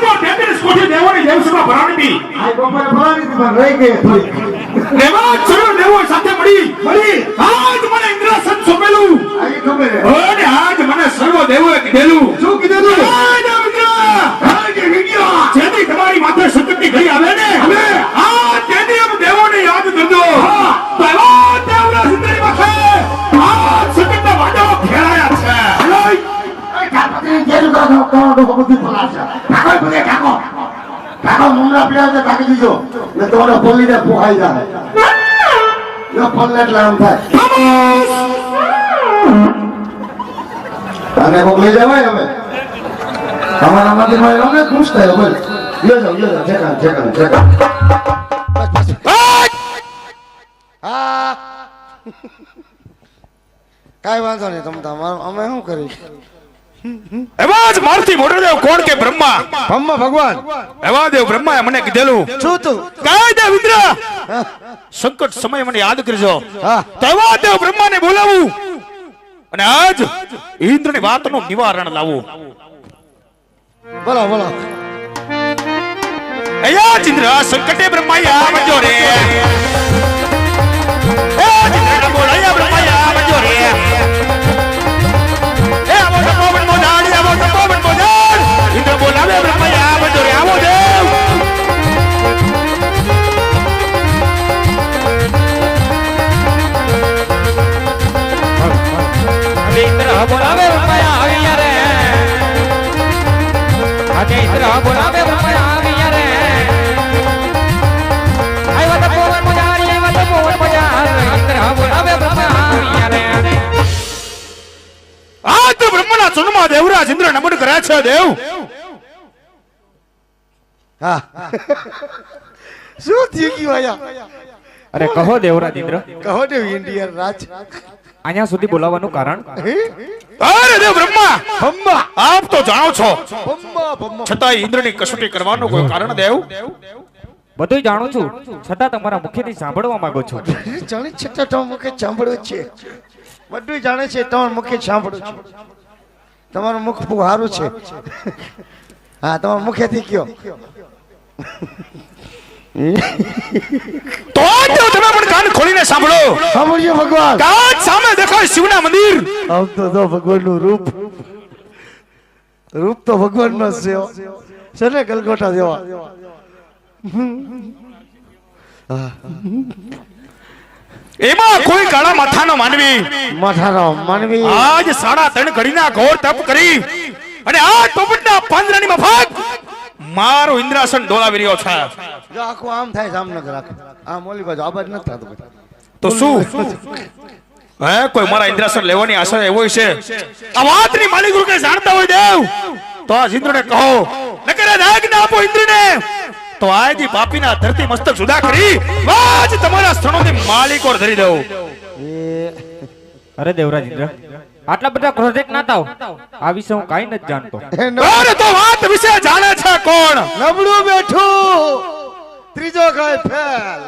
તો તેત્રીસ કોટી દેવોની દેવસભા ભરાણી આ બપોરે ભરવાની હતી પણ રહી ગઈ થોડી દેવા સાથે મળી. મળી. આજ મને ઇન્દ્રાસન સોંપેલું. આ ખબર હે. અને આજ મને સર્વ દેવોએ કીધેલું. તમારો ડોકો બધી ફલાશે. ઠાકોર બધે ઠાકોર. ઠાકોર મુંગળા પીડા છે, ઢાંકી દીજો. ને તમારો પલ્લીને પોહાઈ જાય. જો પલ્લે આમ થાય. કોક લઈ જવાય હવે. અમારા મંદિરમાં અમે ખુશ થાય બોલ લ્યો જાઓ, લ્યો જાઓ, ઠેકાણે. બસ, બસ. કાંઈ વાંધો નહીં તમે તમારું અમે શું કરી એવા મારથી મોટો દેવ કોણ કે બ્રહ્મા? બ્રહ્મા ભગવાન. એવા બ્રહ્માએ મને કીધેલું. શું તું? કાય દેવ ઇન્દ્ર સંકટ સમય મને યાદ કરજો. હા. દેવ બ્રહ્માને બોલાવું. અને આજ ઇન્દ્રની વાતનું નિવારણ લાવું. બોલો બોલો. અયા ચિંદ્ર સંકટે બ્રહ્માએ આવજો રે. એ આજે ઇન્દ્ર બોલાવે રે આવ્યા તો પવન મજારી આવ્યા તો પવન ઇન્દ્ર બોલાવે બ્રહ્મા આવ્યા રે આ તો બ્રહ્મના સુનમાં દેવરાજ ઇન્દ્ર નમન કરે છે દેવ. હા. શું થયું ગયું આયા અરે કહો દેવરાજ ઇન્દ્ર. કહો દેવ ઇન્ડિયન રાજ. અહીંયા સુધી બોલાવવાનું કારણ? અરે દેવ બ્રહ્મા! ભમ્મા આપ તો જાણો છો. ભમ્મા ભમ્મા છતાં ઇન્દ્રની કસોટી કરવાનું કોઈ કારણ દેવ? બધું જાણું છું. છતાં તમારા મુખેથી સાંભળવા માંગુ જાણે તમારું મુખે છે. બધું જાણે છે તમારું મુખે સાંભળું છું. તમારું મુખ બહુ સારું છે. હા તમારા મુખેથી કયો. તો તમે ખોલીને સાંભળો. સાંભળજો ભગવાન. કાચ સામે દેખાય શિવના મંદિર. આમ તો જો ભગવાનનું રૂપ. રૂપ તો ભગવાનનો જ છે. છે ને ગલગોટા જેવા એમાં કોઈ કાળા માથાનો માનવી. માથાનો માનવી. આજ સાડા ત્રણ ઘડીના ઘોર તપ કરી અને આ ટોપટના પાંદરાની મફત મારો ઇન્દ્રાસન ડોલાવી રહ્યો છે. જો આખું આમ થાય જામનગર આખું. આમ ઓલી બાજુ આબાજ બાજુ નથી થતું. તો શું? હે કોઈ મારા ઇન્દ્રાસન લેવાની આશા એવો છે? આ વાતની માલિક રૂપે જાણતા હોય દેવ. તો આ ઇન્દ્રને કહો. નકર ના આપો ઇન્દ્રને. તો આજી બાપીના ધરતી મસ્તક જુદા કરી વાજ તમારા સ્થળોની ઓર ધરી દઉં અરે દેવરાજ ઇન્દ્ર આટલા બધા પ્રોજેક્ટ ના થાવ. આ વિશે હું કાઈ નથી જાણતો. અરે તો વાત વિશે જાણે છે કોણ? નબળું બેઠું. ત્રીજો ખાય ફેલ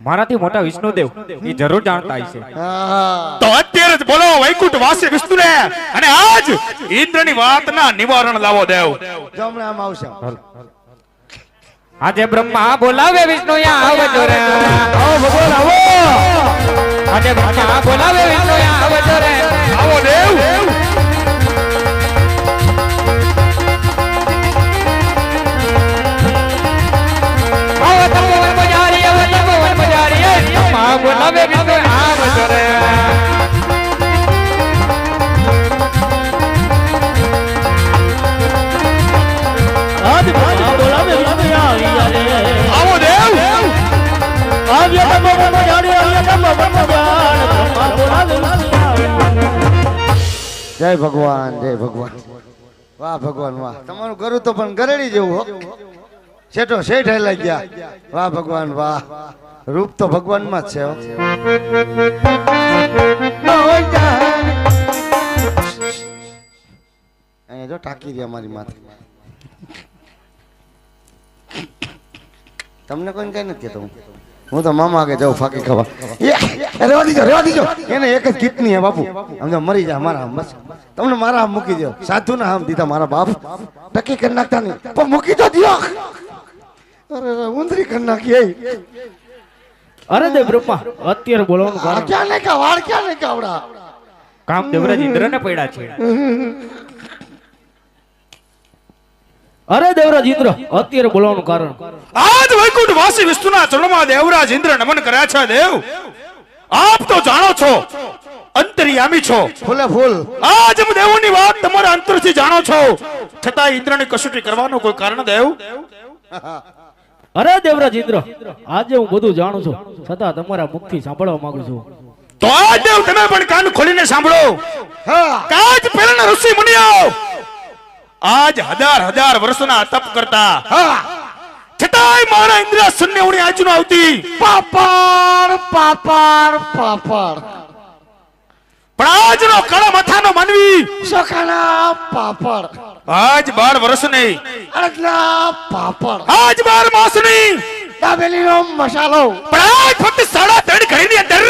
મારાથી મોટા વિષ્ણુદેવ એ જરૂર જાણતા હશે. તો અત્યારે જ બોલો વૈકુંઠ વાસી વિષ્ણુને અને આજ ઇન્દ્રની વાતના નિવારણ લાવો દેવ. જમણામાં આવશે. આજે બ્રહ્મા બોલાવે વિષ્ણુ આવજો રે આવો ભગવાન આવો. આજે બ્રહ્મા બોલાવે વિષ્ણુ આવજો રે આવો દેવ. જય ભગવાન જય ભગવાન. વાહ ભગવાન, વાહ. તમારું ઘરું તો પણ ગરેડી જેવું હો. શેઠો, શેઠ હેલા ગયા. વાહ ભગવાન, વાહ. રૂપ તો ભગવાનમાં જ છે અહીંયા જો ટાકી રહી અમારી માથે. તમને કોઈ કઈ નથી કહેતો હું. તો મામા આગળ જાઉં ફાકી એ રેવા દીજો રેવા દીજો. એને એક જ કીટની હે બાપુ. આમ મરી જાય મારા મસ તમને મારા આમ મૂકી દો સાધુ ના આમ દીધા મારા બાપ. ટકી કરી નાખતા નહીં. પણ મૂકી તો દ્યો. અરે ઉંદરી કરી નાખી એ. અરે દેવ બ્રહ્મા અત્યારે બોલવાનું આ કારણ. ક્યાં ને કા વાળ ક્યાં ને કાવડા કામ દેવરાજ ઇન્દ્રને પડ્યા છે. અરે દેવરાજ ઇન્દ્ર અત્યારે બોલવાનું કારણ. આજ વૈકુંઠ વાસી વિષ્ણુના ચરણમાં દેવરાજ ઇન્દ્ર નમન કર્યા છે દેવ. આપ તો જાણો છો અંતર્યામી છો. ફૂલે ફૂલ. આજ હું દેવોની વાત તમારા અંતરથી જાણો છો. છતાં ઇન્દ્રની કસોટી કરવાનો કોઈ કારણ દેવ? અરે દેવરાજ ઇન્દ્ર આજે હું બધું જાણું છું. છતાં તમારા મુખથી સાંભળવા માંગુ છું. તો આજ દેવ તમે પણ કાન ખોલીને સાંભળો. હા. કાજ પહેલાના ઋષિ મુનિઓ આજ હજાર હજાર વર્ષના તપ કરતા હા. છતાંય મારા ઇન્દ્ર શૂન્ય ઉણી આજુ આવતી. પાપડ પાપડ પાપડ. પણ આજનો કળા માથાનો માનવી. સખાના પાપડ. આજ બાર વર્ષની અડદના પાપડ. આજ બાર માસની દાબેલીનો મસાલો. પણ આજ ફક્ત સાડા ત્રણ ઘડીની અંદર.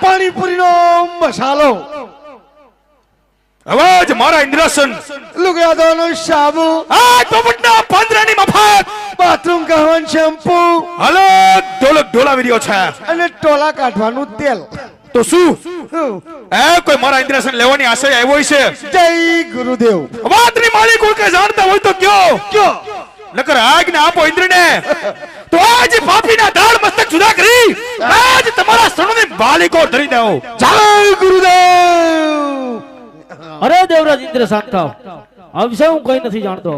પાણીપુરીનો મસાલો. અવાજ મારા ઇન્દ્રાસન. લુગડાનો સાબુ આ પોપટના પાંદરાની મફત. બાથરૂમ કહેવાનું શેમ્પુ. હલો ઢોલક ઢોલાવી રહ્યો છે. અને ટોલા કાઢવાનું તેલ. તો શું? એ કોઈ મારા ઇન્દ્રસન લેવાની આશય આવ્યો છે જય ગુરુદેવ. વાતની માલિક કોઈ કે જાણતા હોય તો કયો. કયો? નકર આજ્ઞા આપો ઇન્દ્રને. તો આજ પાપીના દાળ મસ્તક જુદા કરી. આજ તમારા સણોને બાલિકો ધરી દો જય ગુરુદેવ. અરે દેવરાજ ઇન્દ્ર શાંત થાવ આ હું કઈ નથી જાણતો.